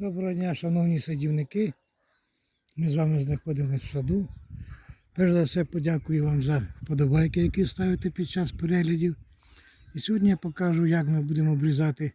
Доброго дня, шановні садівники. Ми з вами знаходимося в саду. Перш за все подякую вам за вподобайки, які ставите під час переглядів. І сьогодні я покажу, як ми будемо обрізати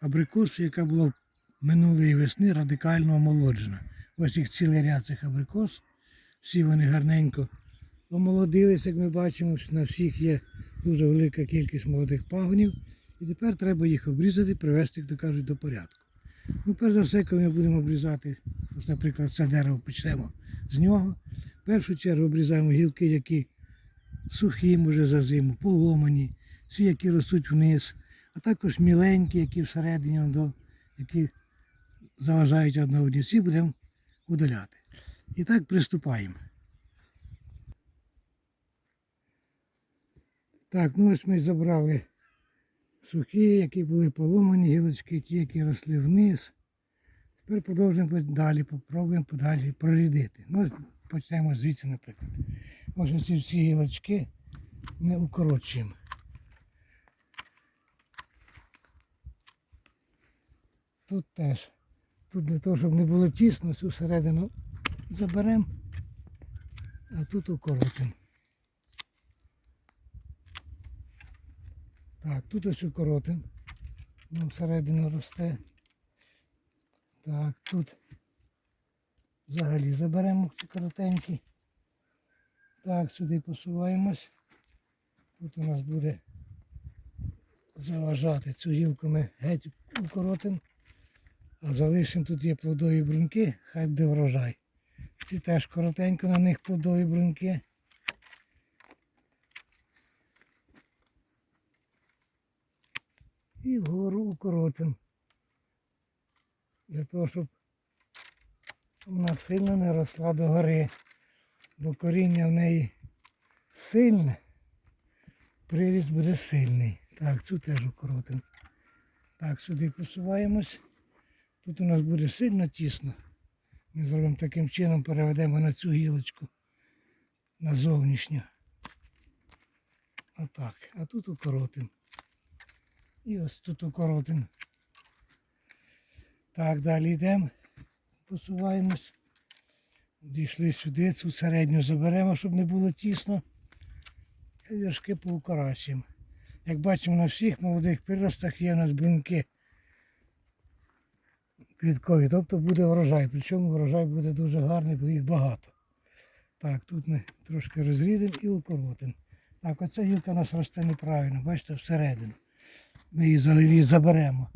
абрикосу, яка була минулої весни радикально омолоджена. Ось їх цілий ряд цих абрикос. Всі вони гарненько омолодились, як ми бачимо. На всіх є дуже велика кількість молодих пагонів. І тепер треба їх обрізати, привести, як то кажуть, до порядку. Ну, перш за все, коли ми будемо обрізати, наприклад, це дерево почнемо з нього. В першу чергу обрізаємо гілки, які сухі, може за зиму, поломані, всі, які ростуть вниз, а також міленькі, які всередині, які заважають одна одній, всі будемо удаляти. І так приступаємо. Так, ну ось ми забрали сухі, які були поломані гілочки, ті, які росли вниз. Тепер продовжуємо далі, попробуємо подалі прорідити. Ну, почнемо звідси, наприклад. Ось оці всі гілочки ми укорочуємо. Тут теж. Тут для того, щоб не було тісно, цю середину заберемо, а тут укоротимо. Так, тут ось укоротим. Ну, всередину росте. Так, тут взагалі заберемо ці коротенькі. Так, сюди посуваємось. Тут у нас буде заважати. Цю гілку ми геть укоротимо. А залишимо тут є плодові бруньки, хай буде врожай. Ці теж коротенько на них плодові бруньки. І вгору укоротимо. Для того, щоб вона сильно не росла до гори, бо коріння в неї сильне, приріст буде сильний. Так, цю теж укоротимо. Так, сюди посуваємось. Тут у нас буде сильно тісно. Ми зробимо таким чином, переведемо на цю гілочку на зовнішню. Отак. А тут укоротимо. І ось тут укоротимо. Так, далі йдемо, посуваємось. Дійшли сюди, цю середню заберемо, щоб не було тісно. І вершки поукорачуємо. Як бачимо, на всіх молодих приростах є у нас бруньки квіткові, тобто буде врожай. Причому врожай буде дуже гарний, бо їх багато. Так, тут ми трошки розрідимо і укоротимо. Так, оця гілка у нас росте неправильно, бачите, всередину. Ми її заберемо.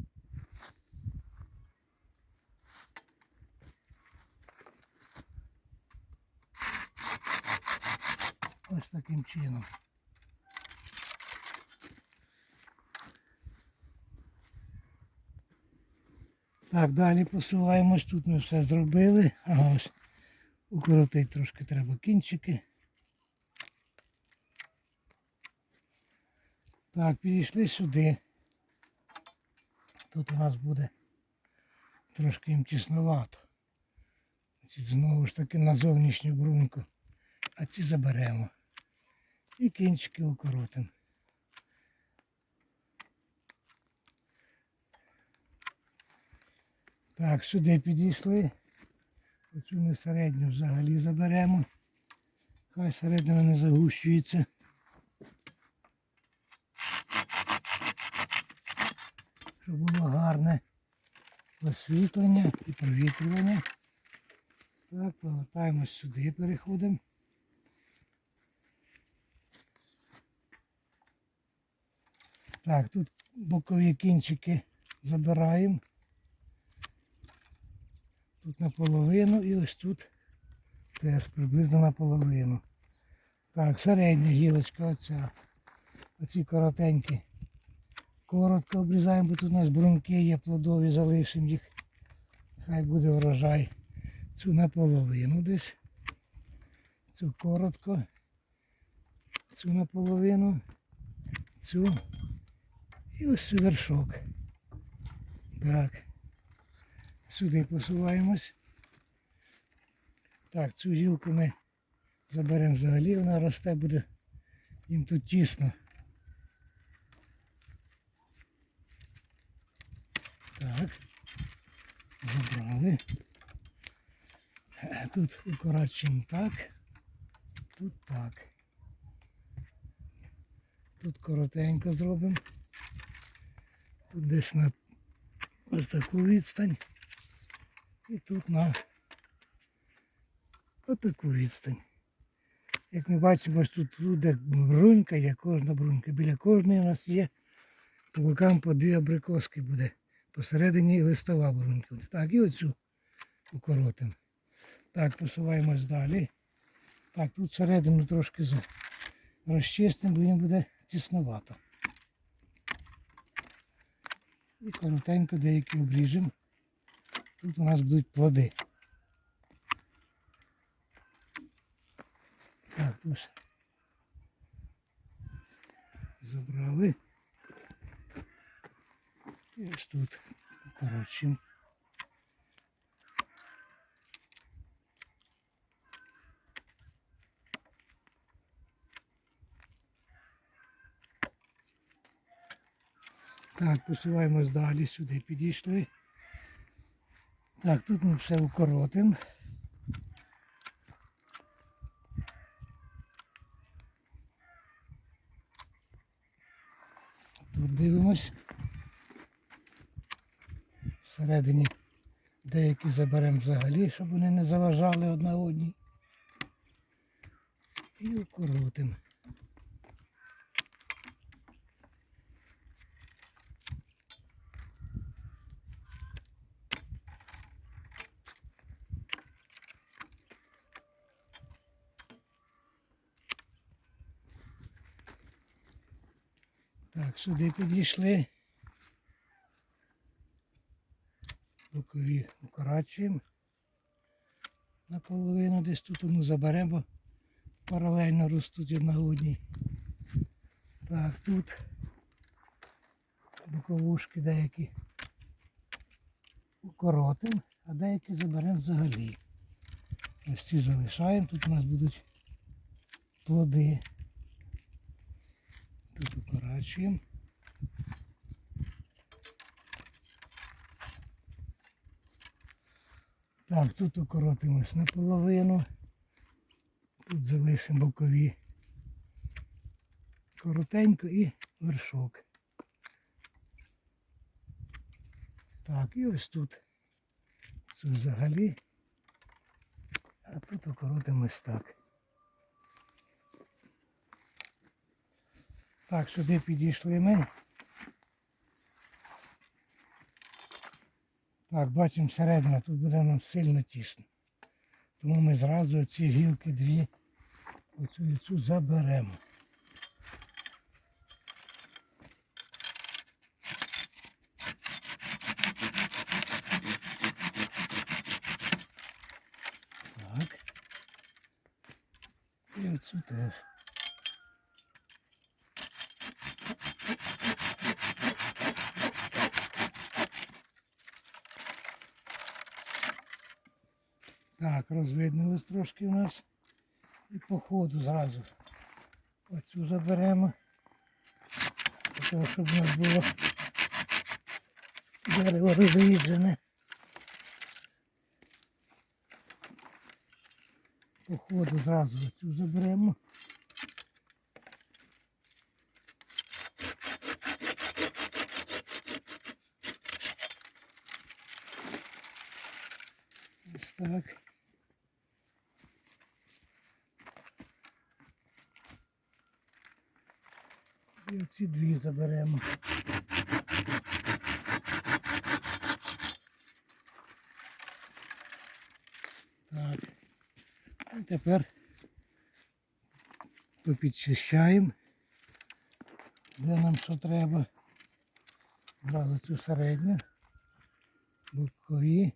Ось таким чином. Так, далі посуваємось. Тут ми все зробили. Ага, ось укоротити трошки треба кінчики. Так, підійшли сюди. Тут у нас буде трошки їм тісновато. Значить, знову ж таки на зовнішню бруньку. А ці заберемо. І кінчики укоротимо. Так, сюди підійшли. Оцю ми середню взагалі заберемо. Хай середина не загущується. Щоб було гарне освітлення і провітрювання. Так, повертаємось сюди, переходимо. Так, тут бокові кінчики забираємо. Тут наполовину і ось тут теж приблизно наполовину. Так, середня гілочка оця. Оці коротенькі Коротко обрізаємо, бо тут у нас бруньки є плодові, залишимо їх. Хай буде врожай. Цю наполовину десь. Цю коротко. Цю наполовину. Цю. І ось вершок. Так. Сюди посуваємось. Так, цю гілку ми заберемо взагалі, вона росте, буде їм тут тісно. Так. Забрали. Е, Тут укорачуємо так. Тут так. Тут коротенько зробимо. Тут десь на ось таку відстань. І тут на отаку відстань. Як ми бачимо, ось тут буде брунька, є кожна брунька. Біля кожної у нас є по бокам по дві абрикоски буде. Посередині листова брунька. Так, і оцю укоротимо. Так, посуваємось далі. Так, тут середину трошки розчистимо, бо їм буде тісновато. І коротенько деякі обріжемо. Тут у нас будуть плоди. Так, ось. Забрали. І ось тут укорочуємо. Так, посуваємось далі, сюди підійшли. Так, тут ми все укоротимо. Тут дивимось. Всередині деякі заберемо взагалі, щоб вони не заважали одна одній. І укоротимо. Так, сюди підійшли. Бокові укорачуємо. Наполовину десь тут ну, заберемо, паралельно ростуть одна одній. Так, тут боковушки деякі укоротимо, а деякі заберемо взагалі. Ось ці залишаємо, тут у нас будуть плоди. Тут укорачуємо. Так, тут укоротимось наполовину. Тут залишимо бокові коротенько і вершок. Так, і ось тут. Це взагалі. А тут укоротимось так. Так, сюди підійшли ми. Так, бачимо середина, тут буде нам сильно тісно. Тому ми зразу ці гілки дві, оцю і цю заберемо. Так. І оцю теж. Так, розвиднилось трошки у нас. І по ходу зразу оцю заберемо. Для того, щоб у нас було дерево розріджене. По ходу зразу оцю заберемо. Ось так. І оці дві заберемо. Так. І тепер попідчищаємо, де нам що треба. Зразу цю середню, бокові.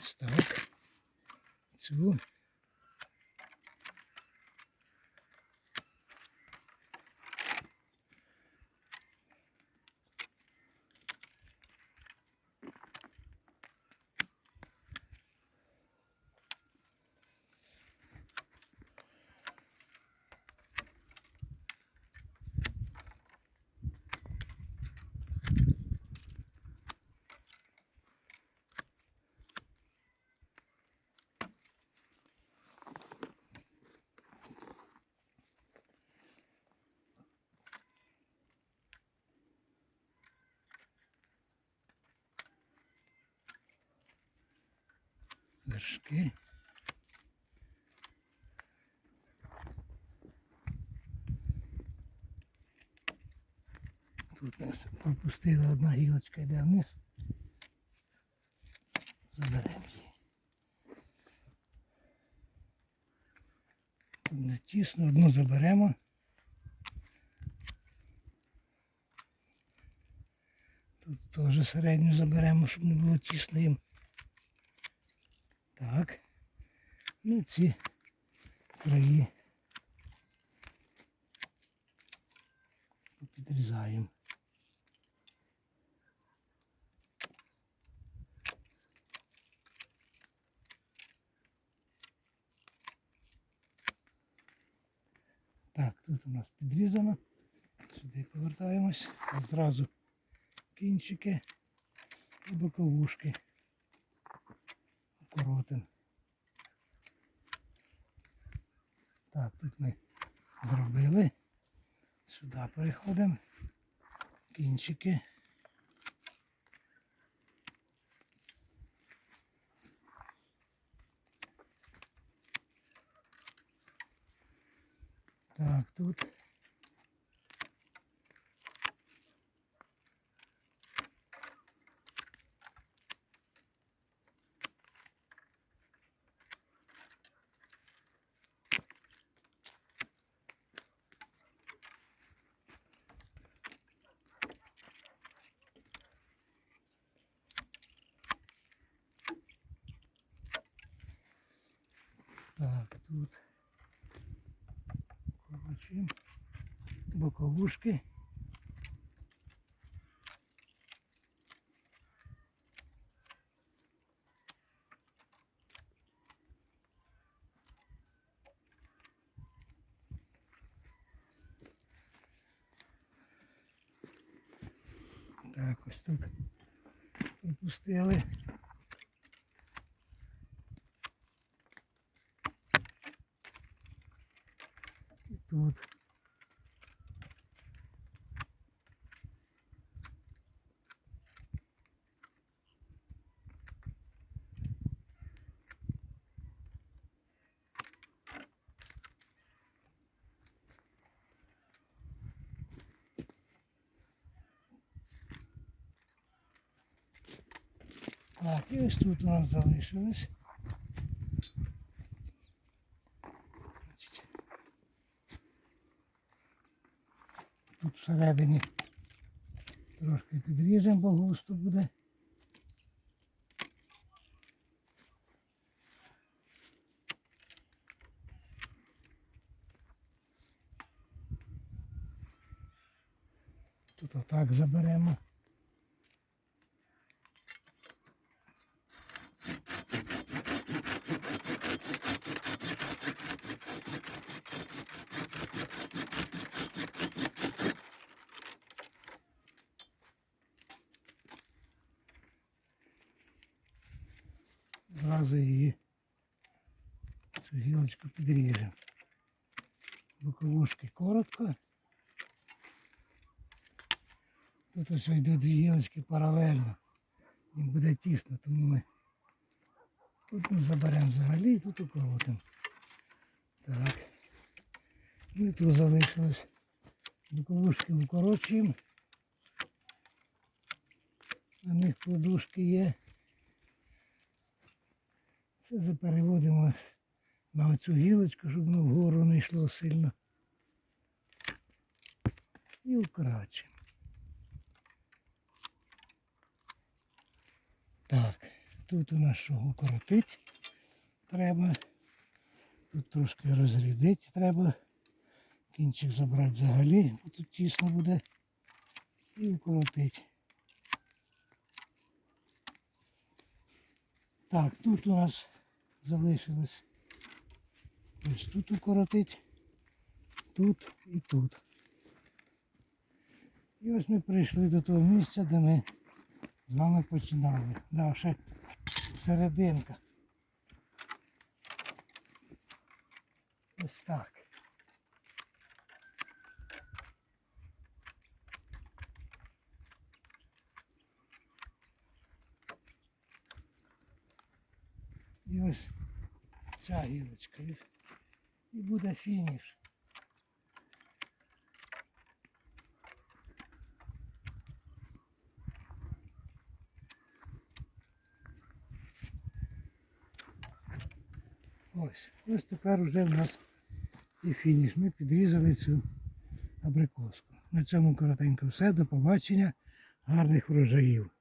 Ось так. Цю. Вершки. Тут нас пропустила одна гілочка йде вниз. Заберемо її. Тут не тісно, одну заберемо. Тут теж середню заберемо, щоб не було тісно їм. Так. Ну ці краї підрізаємо. Так, тут у нас підрізано. Сюди повертаємось. Так, зразу кінчики і боковушки. Коротим. Так, тут ми зробили. Сюди переходимо. Кінчики. Так, тут. Так, тут короче, боковушки. Так, ось тут пропустили. І тут. Так, і ось тут у нас залишилось. Тут всередині трошки підріжемо, бо густо буде. Тут отак заберемо. Зразу її цю гілочку підріжемо. Боковушки коротко. Тут ось йдуть дві гілочки паралельно. Їм буде тісно, тому ми тут ми заберемо взагалі і тут укоротимо. Так. Ну і тут залишилось. Боковушки укорочуємо. На них подушки є. Це запереводимо на оцю гілочку, щоб воно вгору не йшло сильно. І вкрачимо. Так, тут у нас що укоротить треба. Тут трошки розрядити треба. Кінчик забрати взагалі, бо тут тісно буде. І укоротить. Так, тут у нас залишилось ось тут укоротить, тут і тут. І ось ми прийшли до того місця, де ми з вами починали. Да, ще серединка. Ось так. І ось ця гілочка. І, буде фініш. Ось, ось тепер вже в нас і фініш. Ми підрізали цю абрикоску. На цьому коротенько все. До побачення. Гарних врожаїв.